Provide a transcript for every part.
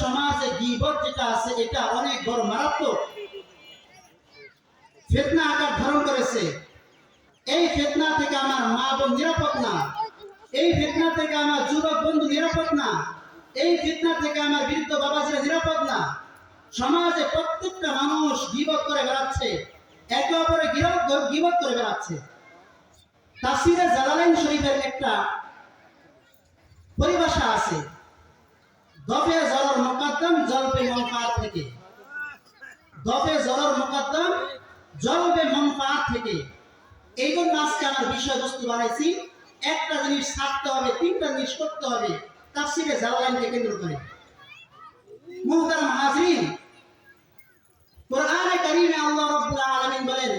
সমাজে গিবত যেটা আছে, এটা অনেক বড় মারাত্মক। ফেতনা আকার ধারণ করেছে। এই ফেতনা থেকে আমার মা বোন নিরাপদ না। এই ফেতনা থেকে আমার যুবক বন্ধু নিরাপদ না। এই ফেতনা থেকে আমার বৃদ্ধ বাবাজিরা নিরাপদ না। সমাজে প্রত্যেকটা মানুষ গিবত করে বেড়াচ্ছে। একে অপরে গিবত করে বেড়াচ্ছে। তাফসিরে জালালাইন শরীফের একটা পরিভাষা আছে। দফে জলর মোকাদ্দম জলবে মনফাত থেকে। দফে জলর মোকাদ্দম জলবে মনফাত থেকে। এই জন্য আজকে আমার বিষয়বস্তু বানাইছি। একটা জিনিস ছাড়তে হবে, তিনটা জিনিস করতে হবে। তাফসিরে জালালাইনকে কেন্দ্র করে। মুহতারাম হাজরিন, কোরআনে কারিমে আল্লাহ রাব্বুল আলামিন বলেন,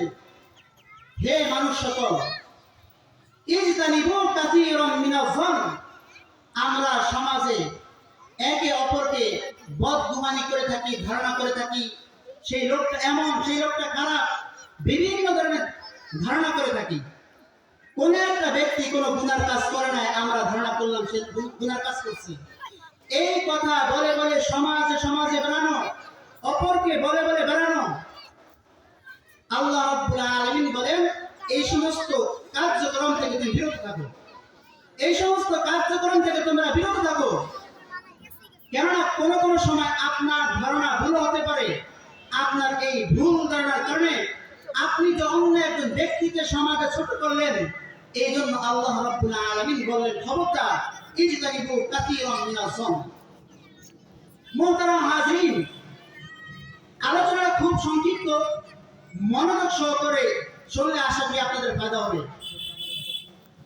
হে মানুষ সকল, ইজতানিবু কাসীরাম মিনাজ আমরা সমাজে একে অপরকে বদগুমানি করে থাকি, ধারণা করে থাকি। সেই লোকটা এমন, সেই লোকটা খারাপ। বিভিন্ন ধরনের ধারণা করে থাকি। কোন একটা ব্যক্তি কোনো গুনার কাজ করে নাই, আমরা ধারণা করলাম সে গুনার কাজ করছে। এই কথা বলে বলে সমাজে সমাজে বেড়ানো, অপরকে বলে বলে বেড়ানো। আল্লাহ রাব্বুল আলামিন বলেন, এই সমস্ত কার্যক্রম থেকে তুমি বিরত থাকো। এই সমস্ত কার্যক্রম থেকে তোমরা বিরত থাকো। কেননা কোনো কোনো সময় আপনার ধারণা ভুল হতে পারে। আপনার এই ভুল ধারণার কারণে আপনি যে অন্য একজন ব্যক্তিকে সমাজে ছোট করলেন এই জন্য আল্লাহ রাব্বুল আলামিন বললেন মিনাজ যন মোহতারাম হাজরিন, আলোচনাটা খুব সংক্ষিপ্ত, মনোযোগ সহকারে শুনলে আশা করি আপনাদের ফায়দা হবে।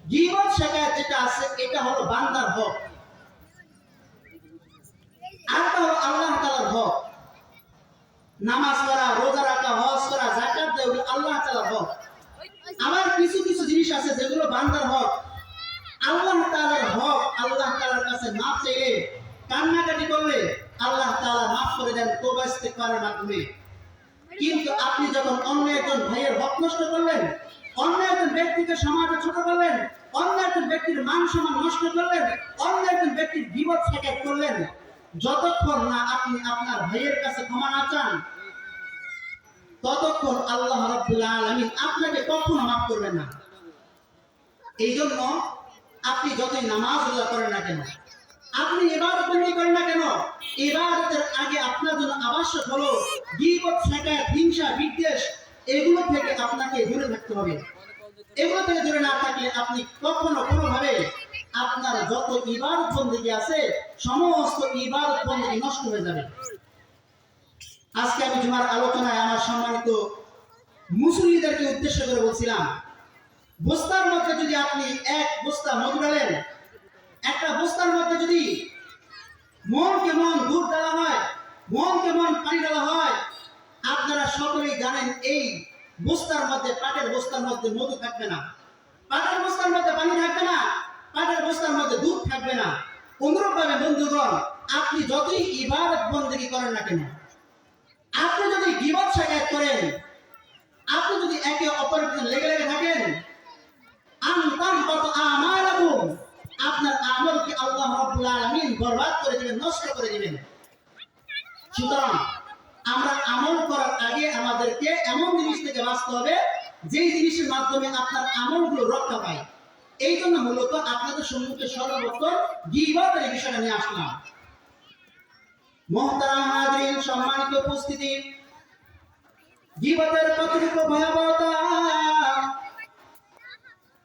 জীবন শেখায় যেটা আছে, এটা হলো বান্দার হক। আরেকটা হলো আল্লাহ তাআলার হক নামাজ পড়া, রোজা রাখা, হজ করা, যাকাত দেওয়া আল্লাহ তাআলার হক আবার কিছু কিছু জিনিস আছে যেগুলো বান্দার হক আল্লাহ তাআলার হক আল্লাহ তাআলার কাছে মাপ চাইলে, কান্নাকাটি করলে আল্লাহ তাআলা মাফ করে দেন তওবা ইস্তেগফারের মাধ্যমে। কিন্তু আপনি যখন অন্য একজন ভাইয়ের হক নষ্ট করলেন, অন্য একজন ব্যক্তিকে সমাজে ছোট করলেন, অন্য একজন ব্যক্তির মান সম্মান নষ্ট করলেন, অন্য একজন ব্যক্তির বিপদ শেখাত করলেন যতক্ষণ না আপনি আপনার ভাইয়ের কাছে ক্ষমা না চান, ততক্ষণ আল্লাহ রাব্বুল আলামিন আপনাকে কখনো মাফ করবেন না। এই জন্য আপনি যতই নামাজ রোজা করেন না কেন, আপনি ইবাদত বন্দি করেন না কেন, ইবাদতের আগে আপনার জন্য আবশ্যক হলো গীবত শেখায় হিংসা, বিদ্বেষ, এগুলো থেকে আপনাকে দূরে থাকতে হবে। এগুলো থেকে দূরে না থাকলে আপনি কখনো কোনোভাবে আপনার যত ইবাদত বন্দী আছে সমস্ত ইবাদত বন্দী নষ্ট হয়ে যাবে। আজকে আমি তোমার আলোচনায় আমার সম্মানিত মুসলিমদেরকে উদ্দেশ্য করে বলছিলাম বস্তার মধ্যে যদি আপনি এক বস্তা মধু ডালেন একটা বস্তার মধ্যে যদি মন কেমন দুধ ডালা হয় মন কেমন পানি ডালা হয় আপনারা সকলেই জানেন এই বস্তার মধ্যে পাটের বস্তার মধ্যে মধু থাকবে না। পাটের বস্তার মধ্যে পানি থাকবে না। পাটের বস্তার মধ্যে দুধ থাকবে না। অনুরূপ ভাবে বন্ধুগণ, আপনি যতই ইবাদত বন্দেগী করেন না কেন, আপনি যদি বিপদ শেখায়ত করেন, আপনি যদি একে অপরের পিছনে লেগে লেগে থাকেন আপনার আল্লাহ রাব্বুল আলামিন বরবাদ করে দিবেন, নষ্ট করে দিবেন? সুতরাং আমরা আমল করার আগে আমাদেরকে এমন জিনিস থেকে বাঁচতে হবে, যেই জিনিসের মাধ্যমে আপনার আমলগুলো রক্ষা পায়। এই জন্য মূলত আপনাদের সম্মুখে সর্বপ্রথম এই বিষয়টা নিয়ে আসলাম। মোহতারাম হাজরিন সম্মানিত উপস্থিতি। গিবতের কতটুকু ভয়াবহতা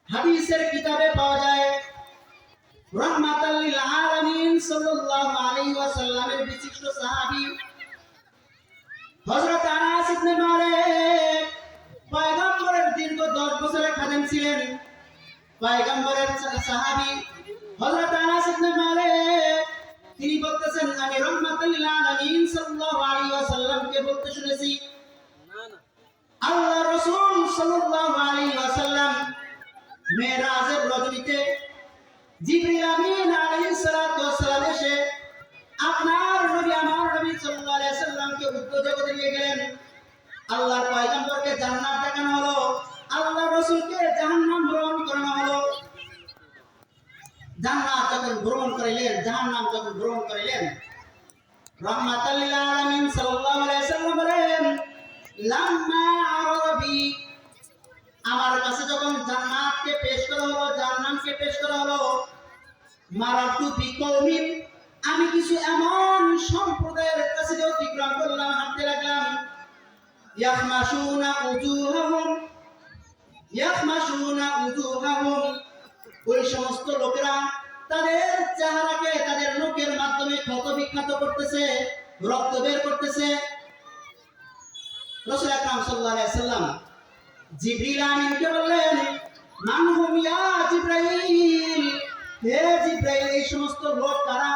হাদিসের কিতাবে পাওয়া যায়। রহমাতাল লিল আলামিন সাল্লাল্লাহু আলাইহি ওয়াসাল্লামের বিশিষ্ট সাহাবী। হযরত আনাস ইবনে মালিক পয়গম্বরের দীর্ঘ 10 বছরের খাদেম ছিলেন। পয়গম্বরের সাহাবী হযরত আনাস ইবনে মালিক, তিনি বলতেছেন, আমি রহমাতাল আলামিন সাল্লাল্লাহু আলাইহি ওয়াসাল্লামকে বলতে শুনেছি। আল্লাহ রাসূল সাল্লাল্লাহু আলাইহি ওয়াসাল্লাম মেরাজের রজনীতে জিবরিল আমিন আলাইহিস সালাতু ওয়াসসালাম এসে আপনার নবী, আমার নবী সাল্লাল্লাহু আলাইহি সাল্লামকে উত্তর জগতে নিয়ে গেলেন। আল্লাহর পয়গম্বরকে জান্নাত দেখানো হলো। আল্লাহর রাসূলকে জাহান্নাম ভ্রমণ করানো হলো। যখন করিলেন যখন করিলেন আমি কিছু এমন সম্প্রদায়ের কাছে অতিক্রম করলাম, হাঁটতে লাগলাম। লোক কারা?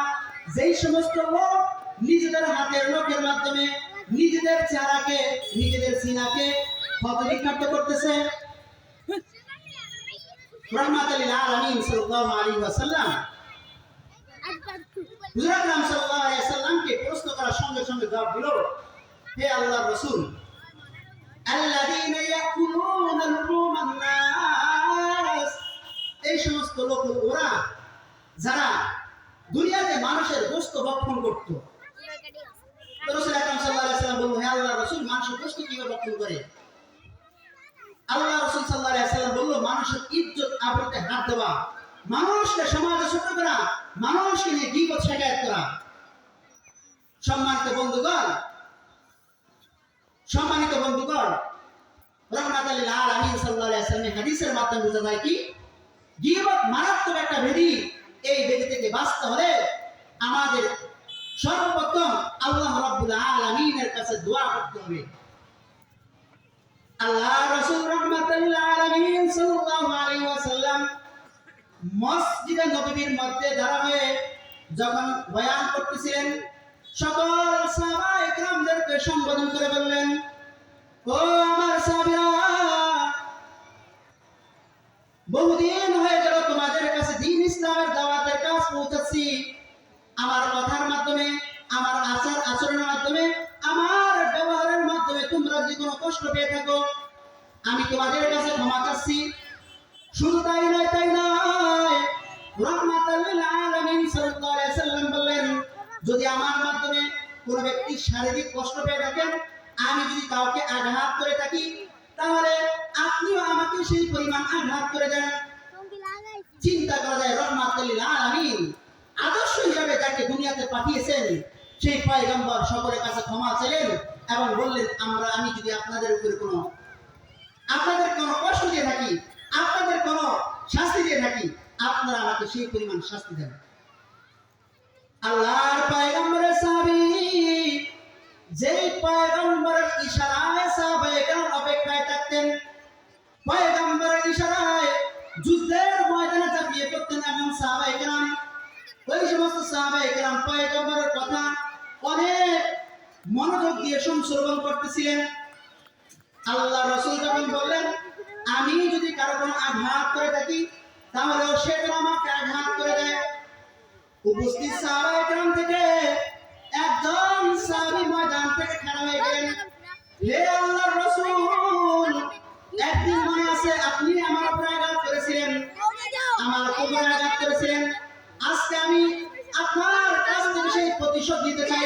যেই সমস্ত লোক নিজেদের হাতের লোকের মাধ্যমে নিজেদের চেহারাকে, নিজেদের সিনাকে ক্ষত বিখ্যাত করতেছে রহমাতুল্লিল আলামিন সাল্লাল্লাহু আলাইহি ওয়াসাল্লাম হুজুর আকরাম সাল্লাল্লাহু আলাইহি ওয়াসাল্লামকে প্রশ্ন করার সঙ্গে সঙ্গে জবাব দিল, হে আল্লাহর রাসূল এই সমস্ত লোক মানুষের গোশত ভক্ষণ করত। রাসূল আকরাম সাল্লাল্লাহু আলাইহি হে আল্লাহর রাসূল, মানুষের গোশত কীভাবে ভক্ষণ করে? আল্লাহ রসুল মানুষের হাত দেওয়া। মানুষকে সমাজে ছোট করা, মানুষকে নিয়ে শেখায়ত করা। সম্মানিত বন্ধুগণ সম্মানিত বন্ধুগণ, রহমাত সাল্লাহ হাদিসের মাধ্যমে বোঝা যায় কি? মারাত্মক একটা বেদি এই বেদি থেকে বাঁচতে হলে আমাদের সর্বপ্রথম আল্লাহ রাব্বুল আলামিনের কাছে দোয়া করতে হবে। আল্লাহ রাসূল রাহমাতুল্লাহ আলামিন সাল্লাল্লাহু আলাইহি ওয়াসাল্লাম মসজিদে নববীর মধ্যে দাঁড়া হয়ে যখন বয়ান করতেছিলেন, সকল সাহাবা একরামদেরকে সম্বোধন করে বললেন, ও আমার সাহাবীরা, বহুদিন হয়ে গেল তোমাদের কাছে দিন ইসলামের দাওয়াতের কাজ পৌঁছাচ্ছি। আমার কথার মাধ্যমে, আমার আচার আচরণের মাধ্যমে, আমার তোমরা যদি কোনো কষ্ট পেয়ে থাকো, আমি তোমাদের কাছে ক্ষমা চাচ্ছি। শুধু তাই নয় তাই নয় সাল্লাম বললেন, যদি আমার মাধ্যমে ব্যক্তি শারীরিক কষ্ট পেয়ে থাকেন, আমি যদি কাউকে আঘাত করে থাকি, তাহলে আপনিও আমাকে সেই পরিমাণ আঘাত করে দেন। চিন্তা করা যায় আদর্শ হিসাবে যাকে দুনিয়াতে পাঠিয়েছেন, সেই পয়গম্বর সকলের কাছে ক্ষমা চাইলেন এবং বললেন, আমরা, আমি যদি আপনাদের উপরে কোনো, আপনাদের কোনো কষ্ট দিয়ে থাকি, আপনাদের কোনো শাস্তি দিয়ে থাকি, আপনারা আমাকে সেই পরিমাণ শাস্তি দেন। আল্লাহর পয়গম্বরের দিয়ে সংশ্রবণ করতেছিলেন আল্লাহ রসুল যখন বললেন, আমি যদি কারও কোনো আঘাত করে থাকি, তাহলে সে যেন আমাকে আঘাত করে দেয়। উপস্থিত সাহাবায়ে কেরাম থেকে একজন সাহাবী ময়দান থেকে খাড়া হয়ে গেলেন। হে আল্লাহর রাসূল, একদিন মনে আছে আপনি আমার উপরে আঘাত করেছিলেন? আমার উপরে আঘাত করেছিলেন? আজকে আমি আপনার কাছ থেকে সেই প্রতিশোধ নিতে চাই।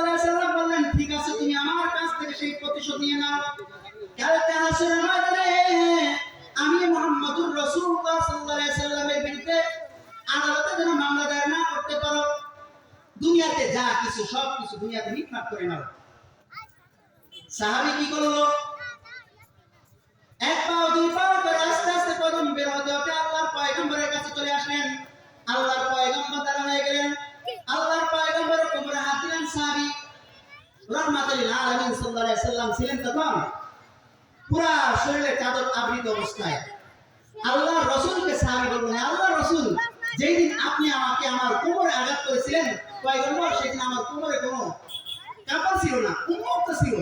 প্রতিশোধ নিয়ে নাও কালকে আমি মুহাম্মদুর সাল্লামের বিরুদ্ধে আদালতে যেন মামলা দায়ের না করতে পারো। দুনিয়াতে যা কিছু, সব কিছু দুনিয়াতে মিটমাট করে নাও কি করল? এক পাও, দুই পাও করে আস্তে আস্তে কদম বের হতে হতে আল্লাহর পয়গম্বরের কাছে চলে আসলেন। আল্লাহর পয়গম্বর তারা হয়ে গেলেন। আল্লাহর আপনি আমাকে আমার কোমরে আঘাত করেছিলেন সেদিন আমার কোমরে কোনো কাপড় ছিল না, উন্মুক্ত ছিল।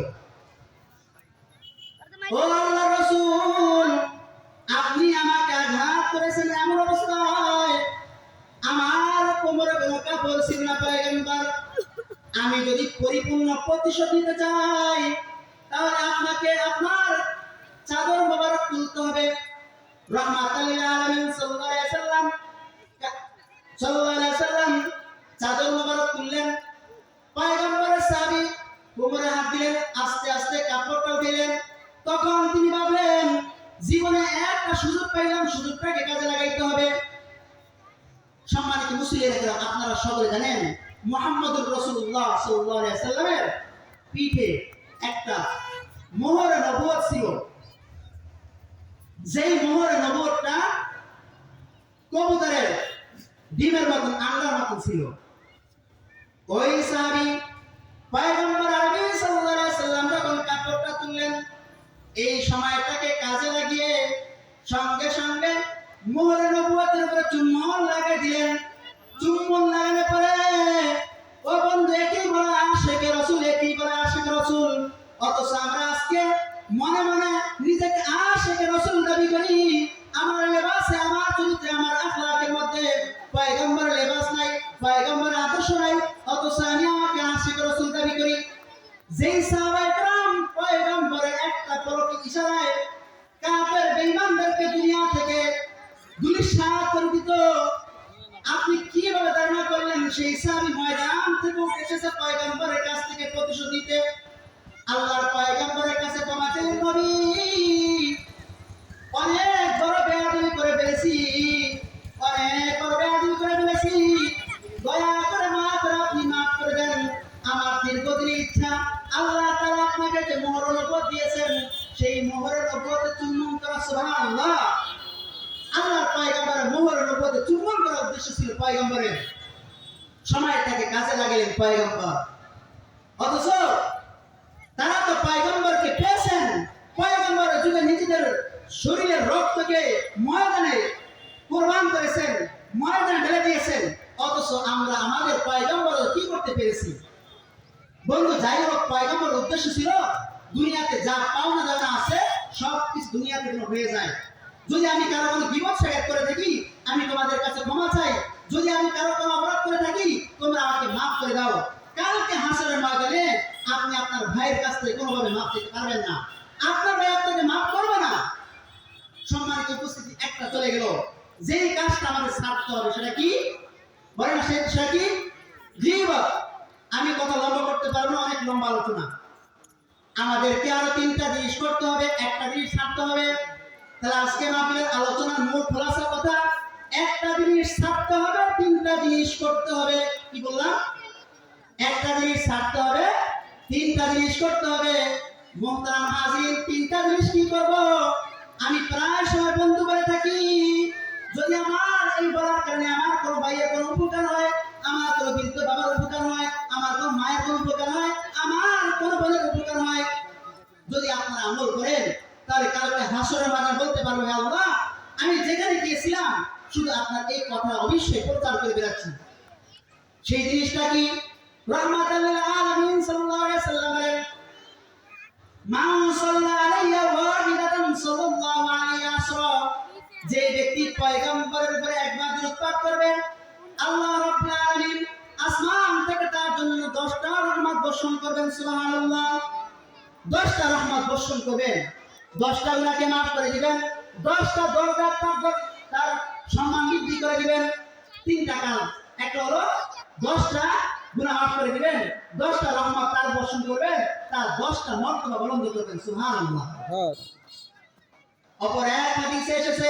আপনি আমাকে আঘাত করেছেন এমন অবস্থায়। আমার কোমরে কোনো কাপড় ছিল না, পয়গম্বর। আমি যদি পরিপূর্ণ প্রতিশোধ নিতে চাই, তাহলে আপনাকে আপনার চাদর মোবারক তুলতে হবে। হাত দিলেন, আস্তে আস্তে তখন তিনি ভাবলেন, জীবনে একটা সুযোগ সুযোগটাকে কাজে লাগাইতে হবে। সম্মানিত মুসলিম আপনারা সকলে জানেন মোহাম্মদুর রসুল্লাহ সাল্লামের পিঠে একটা মোহর ছিল। যেই মোহর নবুয়তটা কবুতরের ডিমের মতন আল্লাহর মতন ছিল। ওই সারি পয়গম্বর আরবি সেই সারি ময়দান থেকে এসেছে পয়গাম্বরের কাছ থেকে প্রতিশোধ নিতে। আল্লাহর পয়গম্বর। অথচ তারা তো পায়গম্বরকে পেয়েছেন। যুগে নিজেদের শরীরের রক্তকে ময়দানে কোরবান করেছেন, ময়দানে ঢেলে দিয়েছেন। অথচ আমরা আমাদের পায়গম্বর কি করতে পেরেছি? বন্ধু, যাই হোক পায়গম্বর উদ্দেশ্য ছিল দুনিয়াতে যা পাওনা জানা আছে সব কিছু দুনিয়াতে কোনো হয়ে যায় যদি আমি কারও কোনো বিপদ শেয়ার করে থাকি আমি তোমাদের কাছে ক্ষমা চাই যদি আমি কারও কোনো অপরাধ করে থাকি তোমরা আমাকে মাফ করে দাও কালকে হাসরের ময়দানে আপনি আপনার ভাইয়ের কাছ থেকে কোনোভাবে মাফ দিতে পারবেন না আপনার ভাই আপনাকে মাফ করবে না সম্মানিত উপস্থিতি একটা চলে গেল যেই কাজটা আমাদের ছাড়তে হবে, সেটা কি? বলে না, সে- সেটা কি? আমি কথা লম্বা করতে পারব না, অনেক লম্বা আলোচনা। আমাদেরকে আরও তিনটা জিনিস করতে হবে, একটা জিনিস ছাড়তে হবে। তাহলে আজকে মাহফিলের আলোচনার মূল খোলাসা কথা, একটা জিনিস ছাড়তে হবে, তিনটা জিনিস করতে হবে। কি বললাম? একটা জিনিস ছাড়তে হবে, তিনটা জিনিস করতে হবে। মোহতারাম হাজির তিনটা জিনিস কি করব? আমি প্রায় সময় বন্ধু করে থাকি। যদি আমার এই বলার কারণে আমার কোনো ভাইয়ের কোনো উপকার হয়, আমার কোনো বৃদ্ধ বাবার উপকার হয়, আমার কোনো মায়ের কোনো উপকার হয়, আমার কোনো বোনের উপকার হয়, যদি আপনারা আমল করেন, তাহলে কালকে হাসরের মাঝে বলতে পারব, হে আল্লাহ, আমি যেখানে গিয়েছিলাম, শুধু আপনার এই কথা অবশ্যই প্রচার করে বেড়াচ্ছি। সেই জিনিসটা কি? রহমাতাল পয়গম্বরের উপরে একবার দরুদ পাঠ করবে আল্লাহ রাব্বুল আলামিন আসমান থেকে তার জন্য 10টা রহমত বর্ষণ করবেন সুবহানাল্লাহ। 10টা রহমত বর্ষণ করবেন। 10টা গুনাহকে maaf করে দিবেন। 10টা দরজা তার তার সম্মান বৃদ্ধি করে দিবেন। তিনটা কাজ। একটা হলো 10টা গুনাহ maaf করে দিবেন। 10টা রহমত তার বর্ষণ করবেন। তার 10টা মর্তবা বুলন্দ করবেন সুবহানাল্লাহ। হ্যাঁ। অপর এক হাদিসে এসেছে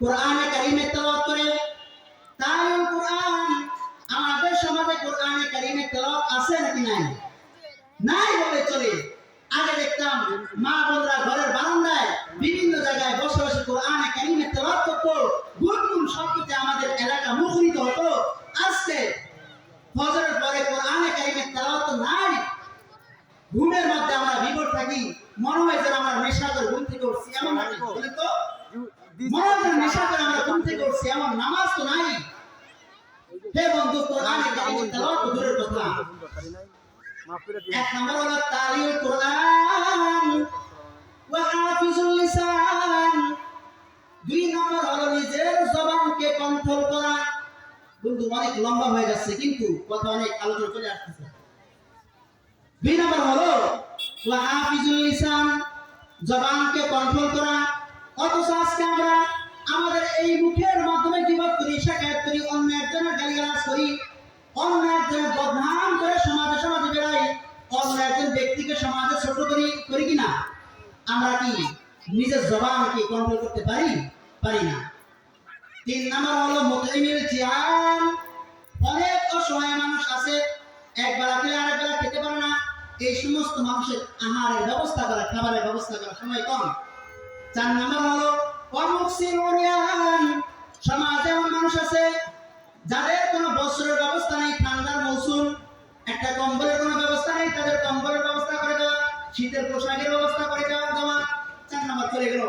কোরআনে কারিমে তেলাওয়াত করে। তালিম কোরআন আমাদের সমাজে কোরআনে কারিমে তেলাওয়াত আছে নাকি নাই? নাই বলে চলে। আগে দেখতাম মা বোনরা ঘরের বারান্দায় বিভিন্ন জায়গায় বসে বসে কোরআনে কারিমে তেলাওয়াত করতো। গুনগুন শব্দতে আমাদের এলাকা মুখরিত হতো। আজকে ফজরের পরে কোরআনে কারিমে তেলাওয়াত নাই। ঘুমের মধ্যে আমরা বিভোর থাকি। মনে হয় যেন আমরা নেশা করে ঘুম থেকে উঠছি, এমন তো। মনে নেশা করে আমরা ঘুম থেকে উঠছি এমন নামাজ তো নাই। হে বন্ধু, কোরআনে কারিমে তেলাওয়াত দূরের কথা। এক নম্বর হলো তালিল কোরআন ওয়া হাফিজুল লিসান। দুই নম্বর হলো নিজের জবানকে কন্ট্রোল করা। বন্ধু, অনেক লম্বা হয়ে যাচ্ছে, কিন্তু কথা অনেক আলোচনা চলে আসতেছে। দুই নম্বর হলো ওয়া হাফিজুল লিসান, জবানকে কন্ট্রোল করা। অথচ আজকে আমরা আমাদের এই মুখের মাধ্যমে গিবত করি শাকায়াত করি অন্য একজনের গালিগালাজ করি অন্য একজনের বদনাম করে সমাজে সমাজে বেড়াই অন্য একজন ব্যক্তিকে সমাজে ছোট করি করি কিনা আমরা কি নিজের জবানকে কন্ট্রোল করতে পারি? পারি না। তিন নাম্বার হলো মুতাইমিল জিয়ান। অনেক অসহায় মানুষ আছে একবেলা খেলে আরেকবেলা খেতে পারে না। এই সমস্ত মানুষের আহারের ব্যবস্থা করা, খাবারের ব্যবস্থা করা সময় কম। চার নাম্বার হলো অমুকসির ওরিয়ান সমাজে এমন মানুষ আছে যাদের কোনো বস্ত্রের ব্যবস্থা নেই, ঠান্ডার মৌসুম, একটা কম্বলের কোনো ব্যবস্থা নেই, তাদের কম্বলের ব্যবস্থা করে দেওয়া, শীতের পোশাকের ব্যবস্থা করে দেওয়া দেওয়া, চার নাম্বার চলে গেল।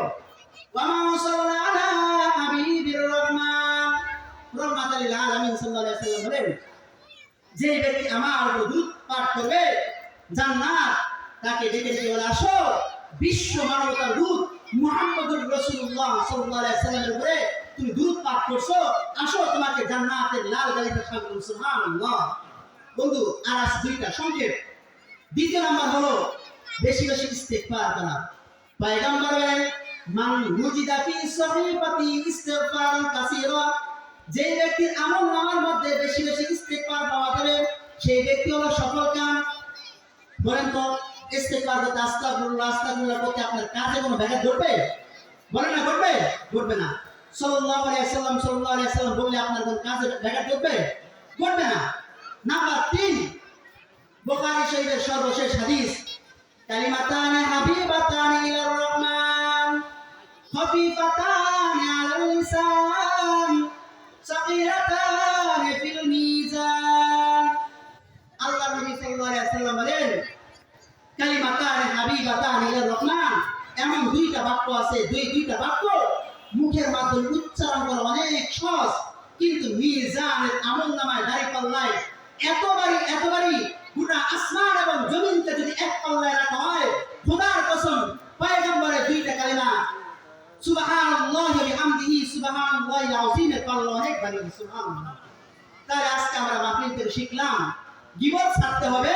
যে ব্যক্তি আমার দুধ পাঠ করবে, জান্নাত তাকে ডেকে ডেকে বলে, আসো। বন্ধু আর আছে দুইটা, সংক্ষেপ। দ্বিতীয় নাম্বার হলো, বেশি বেশি ইস্তেগফার করা পয়গম্বর, মান মুজিদা ফি ইস্তিগফারান কাসীরা। যে ব্যক্তির আমল নামার মধ্যে বেশি বেশি ইস্তেগফার পাওয়া যাবে, সেই ব্যক্তি হলো সফল কাম। বলেন তো, ইস্তেগফার করতে আস্তাগফিরুল্লাহ আস্তাগফিরুল্লাহ করতে আপনার কাজে কোনো ব্যাঘাত ঘটবে? বলেন না, ঘটবে? ঘটবে না। সাল্লাল্লাহু আলাইহি সাল্লাম সাল্লাল্লাহু বললে আপনার কোন কাজে ব্যাঘাত ঘটবে? ঘটবে না। নাম্বার 3 বুখারী শরীফের সর্বশেষ হাদিস, কালিমাতানি হাবিবাতানি ইলার রহমান, খফিফাতানি আলাল লিসান সাগীরাতানি ফিল মিজান। নবী সাল্লাল্লাহু আলাইহি বলেন রহমান, এমন দুইটা বাক্য আছে, দুই দুইটা বাক্য, মুখের মাধ্যমে উচ্চারণ করা অনেক সহজ। কিন্তু মিজানের আমল নামায় দাঁড়ি পাল্লায়। এতবারই এতবারই গোটা আসমান এবং জমিনকে যদি এক পাল্লায় রাখা হয়, খোদার কসম পয়গম্বরের দুইটা কালিমা। তাই আজকে আমরা মাহফিল থেকে শিখলাম, গিবত ছাড়তে হবে,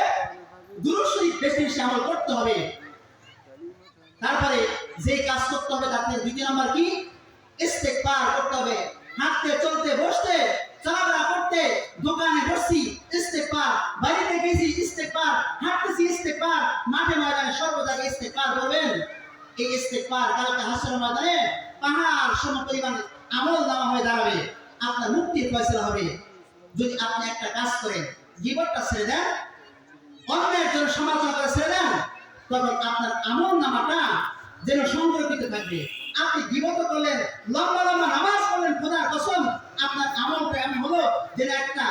দুরূদ বেশি বেশি আমল করতে হবে। তারপরে যে কাজ করতে হবে তাতে দ্বিতীয় নাম্বার কি? ইস্তেগফার করতে হবে। হাঁটতে, চলতে, বসতে, চলাফেরা করতে, দোকানে বসছি ইস্তেগফার বাড়িতে গেছি ইস্তেগফার হাঁটতেছি ইস্তেগফার মাঠে ময়দানে সর্ব জায়গায় ইস্তেগফার করবেন এই ইস্তেগফার কালকে হাসর ময়দানে পাহাড় সম পরিমাণ আমল নামা হয়ে দাঁড়াবে। আপনার মুক্তির ফয়সলা হবে। যদি আপনি একটা কাজ করেন, জীবনটা ছেড়ে দেন অন্য একজন সমালোচনা করে ছেড়ে দেন, তখন আপনার আমল নামাটা যেন সংরক্ষিত থাকবে। আপনি বিগত করলেন লম্বা লম্বা নামাজ পড়লেন, খোদার কসম, আপনার আমলটা এমন হলো যেন একটা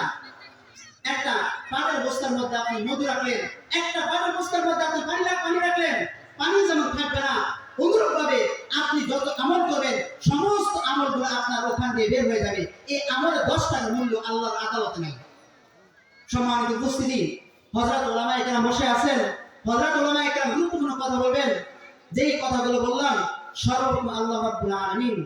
একটা পাটের বস্তার মধ্যে আপনি মধু রাখলেন, একটা পাটের বস্তার মধ্যে আপনি পানি পানি রাখলেন, পানি যেমন থাকবে না অনুরূপ ভাবে আপনি যত আমল করবেন, সমস্ত আমলগুলো আপনার ওখান দিয়ে বের হয়ে যাবে। এই আমলের দশ টাকার মূল্য আল্লাহর আদালতে নেই। সম্মানিত উপস্থিতি হজরত ওলামা একরাম বসে আছেন। হজরত ওলামা একরাম গুরুত্বপূর্ণ কথা বলবেন। যেই কথাগুলো বললাম সর্বপ্রথম আল্লাহ রাব্বুল আলামিন,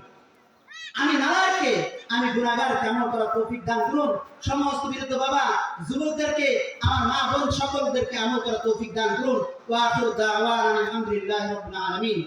আমি নালায়ককে আমি গুনাহগার, কেমন করা তৌফিক দান করুন। সমস্ত বিরুদ্ধ বাবা, যুবকদেরকে, আমার মা বোন সকলদেরকে আমল করা তৌফিক দান করুন। ওয়া আখিরু দাওয়ানা আলহামদুলিল্লাহি রাব্বিল আলামিন।